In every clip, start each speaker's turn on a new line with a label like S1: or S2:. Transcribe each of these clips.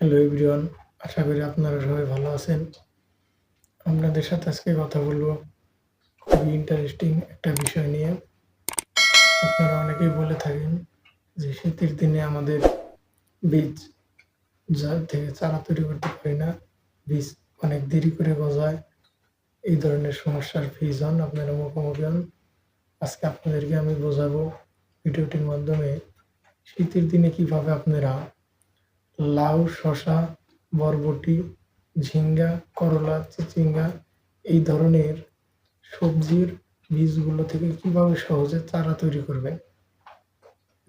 S1: Hello everyone, আশা করি আপনারা সবাই ভালো আছেন। আপনাদের সাথে আজকে কথা বলব খুবই ইন্টারেস্টিং একটা বিষয় নিয়ে। আপনারা অনেকেই বলে থাকেন যে শীতের দিনে আমাদের বীজ যা থেকে চারা তৈরি করতে পারি না, বীজ অনেক দেরি করে গজায়। এই ধরনের সমস্যার ফিজ হন আপনারা মুখোমুখি হন। আজকে আপনাদেরকে আমি বোঝাবো ভিডিওটির মাধ্যমে শীতের দিনে কীভাবে আপনারা লাউ, শসা, বরবটি, ঝিঙ্গা, করলা, চিচিঙ্গা এই ধরনের সবজির বীজগুলো থেকে কীভাবে সহজে চারা তৈরি করবেন?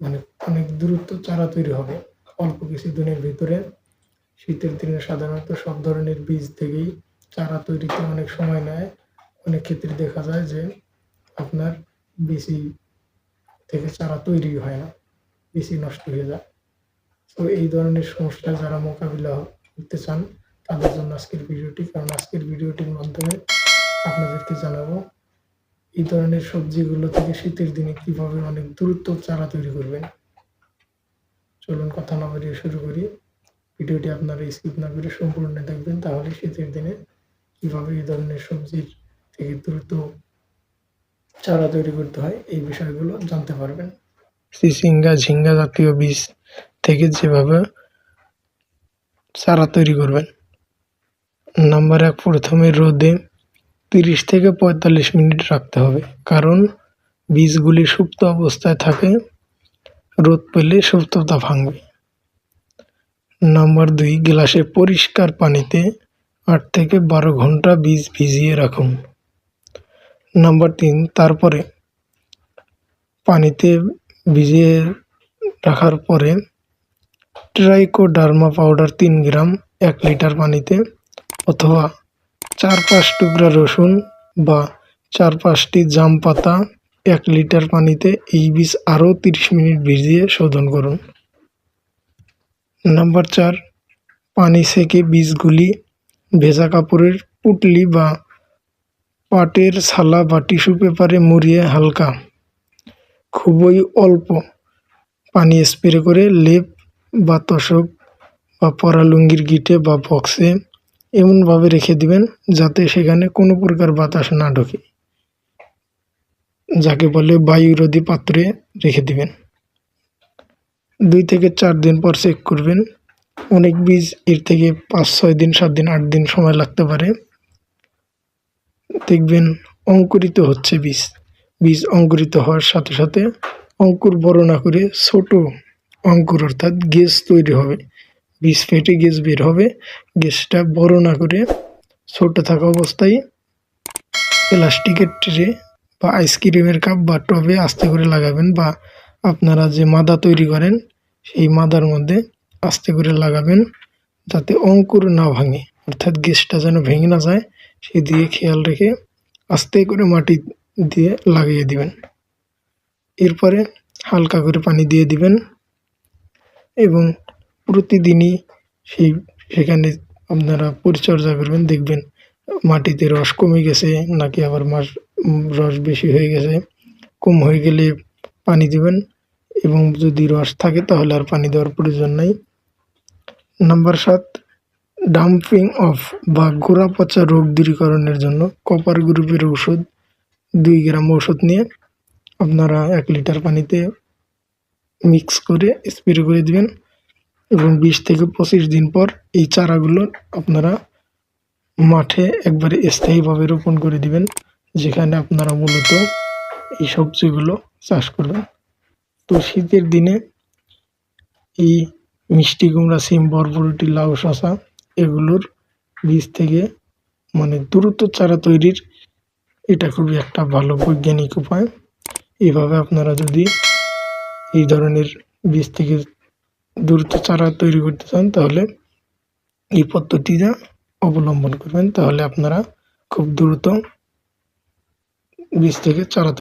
S1: মানে অনেক দূরত্ব চারা তৈরি হবে। অল্প কিছু দিনের ভিতরে শীতের দিনে সাধারণত সব ধরনের বীজ থেকেই চারা তৈরিতে অনেক সময় নেয়। অনেক ক্ষেত্রে দেখা যায় যে আপনার বেশি থেকে চারা তৈরি হয় না, বেশি নষ্ট হয়ে যায়। তো এই ধরনের সমস্যা যারা মোকাবিলা করতে চান, তাদের জন্য আজকের ভিডিওটি, কারণ আজকের ভিডিওটির মাধ্যমে আপনাদেরকে জানাব এই ধরনের সবজিগুলো থেকে শীতের দিনে কীভাবে অনেক দ্রুত চারা তৈরি করবেন। চলুন কথা না বাড়িয়ে শুরু করি। ভিডিওটি আপনারা স্কিপ না করে সম্পূর্ণ দেখবেন, তাহলে শীতের দিনে কীভাবে এই ধরনের সবজির থেকে দ্রুত চারা তৈরি করতে হয়, এই বিষয়গুলো জানতে পারবেন। চিচিঙ্গা ঝিঙ্গা জাতীয় বীজ থেকে যেভাবে চারা তৈরি করবেন। নাম্বার এক, প্রথমে রোদে তিরিশ থেকে পঁয়তাল্লিশ মিনিট রাখতে হবে। কারণ বীজগুলি সুপ্ত অবস্থায় থাকে, রোদ পেলে সুপ্ততা ভাঙবে। নাম্বার দুই, গ্লাসে পরিষ্কার পানিতে আট থেকে বারো ঘণ্টা বীজ ভিজিয়ে রাখুন। নাম্বার তিন, তারপরে পানিতে ভিজিয়ে রাখার পরে ট্রাইকোডার্মা পাউডার তিন গ্রাম, এক লিটার পানিতে অথবা চার পাঁচ টুকরা রসুন বা চার পাঁচটি জাম পাতা এক লিটার পানিতে এই বীজ আরও তিরিশ মিনিট ভিজিয়ে শোধন করুন। নাম্বার চার, পানি সেকে বীজগুলি ভেজা কাপড়ের পুটলি বা পাটের ছালা বা টিস্যু পেপারে মুড়িয়ে হালকা, খুবই অল্প পানি স্প্রে করে লেপ বা তোষক বা পরা লুঙ্গির গিটে বা বক্সে এমনভাবে রেখে দিবেন যাতে সেখানে কোনো প্রকার বাতাস না ঢোকে। যাকে বলে বায়ুরোধী পাত্রে রেখে দিবেন। দুই থেকে চার দিন পর চেক করবেন। অনেক বীজ এর থেকে পাঁচ, ছয় দিন, সাত দিন, আট দিন সময় লাগতে পারে। দেখবেন অঙ্কুরিত হচ্ছে বীজ। বীজ অঙ্কুরিত হওয়ার সাথে সাথে অঙ্কুর বড় না করে ছোট অঙ্কুর অর্থাৎ গ্যাস তৈরি হবে। বীজ ফেটে গ্যাস বের হবে। গ্যাসটা বড় না করে ছোট থাকা অবস্থায় প্লাস্টিকের ট্রে বা আইসক্রিমের কাপ বা টবে আস্তে করে লাগাবেন বা আপনারা যে মাদা তৈরি করেন, সেই মাদার মধ্যে আস্তে করে লাগাবেন যাতে অঙ্কুর না ভাঙে। অর্থাৎ গ্যাসটা যেন ভেঙে না যায় সেদিকে খেয়াল রেখে আস্তে করে মাটি দিয়ে লাগিয়ে দিবেন। এরপরে হালকা করে পানি দিয়ে দিবেন। এবং প্রতিদিনই সেই, সেখানে আপনারা পরিচর্যা করবেন, দেখবেন মাটিতে রস কমে গেছে, নাকি আবার মাস, রস বেশি হয়ে গেছে। কম হয়ে গেলে পানি দিবেন এবং যদি রস থাকে তাহলে আর পানি দেওয়ার প্রয়োজন নাই। নাম্বার সাত, ডাম্পিং অফ বা গোড়া পচা রোগ দূরীকরণের জন্য কপার গ্রুপের ওষুধ দুই গ্রাম ওষুধ নিয়ে আপনারা এক লিটার পানিতে মিক্স করে স্প্রে করে দিবেন এবং বিশ থেকে পঁচিশ দিন পর এই চারাগুলো আপনারা মাঠে একবারে স্থায়ীভাবে রোপণ করে দিবেন, যেখানে আপনারা মূলত এই সবজিগুলো চাষ করবেন। তো শীতের দিনে এই মিষ্টি কুমড়া, সিম বরবরটি লাউ শশা এগুলোর বীজ থেকে মানে দ্রুত চারা তৈরির এটা খুবই একটা ভালো বৈজ্ঞানিক উপায়। এভাবে আপনারা যদি এই ধরনের বীজ থেকে দ্রুত চারা তৈরি করতে চান, তাহলে এই পদ্ধতিটা অবলম্বন করবেন, তাহলে আপনারা খুব দ্রুত বীজ থেকে চারা